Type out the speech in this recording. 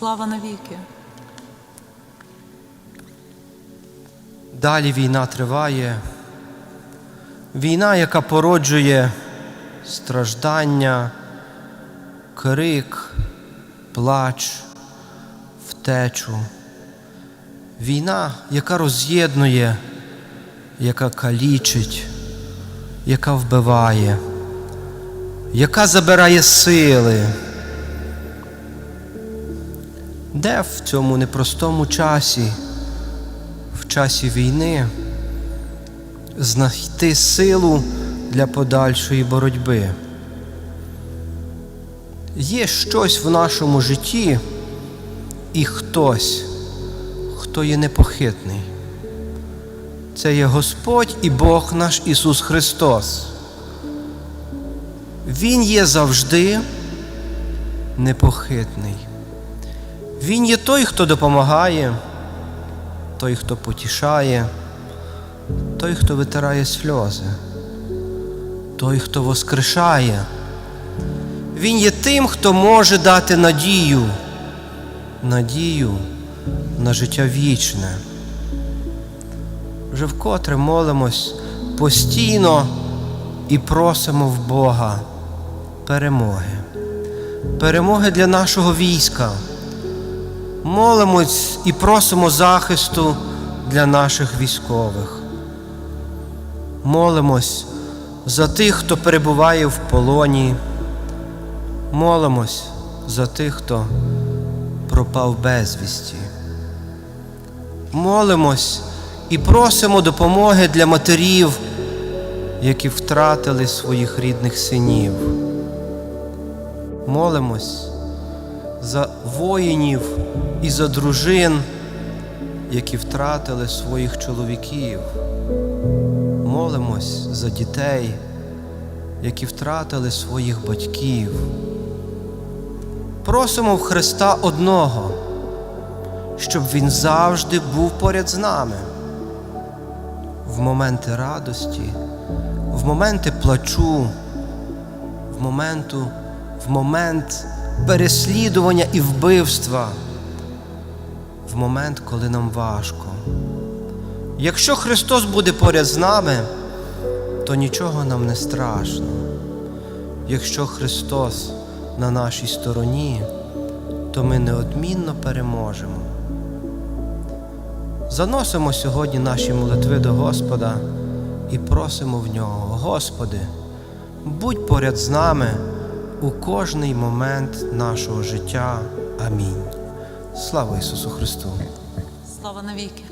Слава навіки. Далі війна триває. Війна, яка породжує страждання, крик, плач, втечу. Війна, яка роз'єднує, яка калічить, яка вбиває, яка забирає сили. Де в цьому непростому часі? в часі війни знайти силу для подальшої боротьби. Є щось в нашому житті і хтось, хто є непохитний. Це є Господь і Бог наш Ісус Христос. Він є завжди непохитний. Він є той, хто допомагає той, хто потішає, той, хто витирає сльози, той, хто воскрешає. Він є тим, хто може дати надію, надію на життя вічне. Вже вкотре молимось постійно і просимо в Бога перемоги, перемоги для нашого війська молимось і просимо захисту для наших військових. Молимось за тих, хто перебуває в полоні. Молимось за тих, хто пропав безвісті. Молимось і просимо допомоги для матерів, які втратили своїх рідних синів. Молимось за воїнів і за дружин, які втратили своїх чоловіків. Молимось за дітей, які втратили своїх батьків. Просимо в Христа одного, щоб Він завжди був поряд з нами в моменти радості, в моменти плачу, в моменту, в момент переслідування і вбивства в момент, коли нам важко. Якщо Христос буде поряд з нами, то нічого нам не страшно. Якщо Христос на нашій стороні, то ми неодмінно переможемо. Заносимо сьогодні наші молитви до Господа і просимо в нього, Господи, будь поряд з нами у кожний момент нашого життя. Амінь. Слава Ісусу Христу! Слава навіки.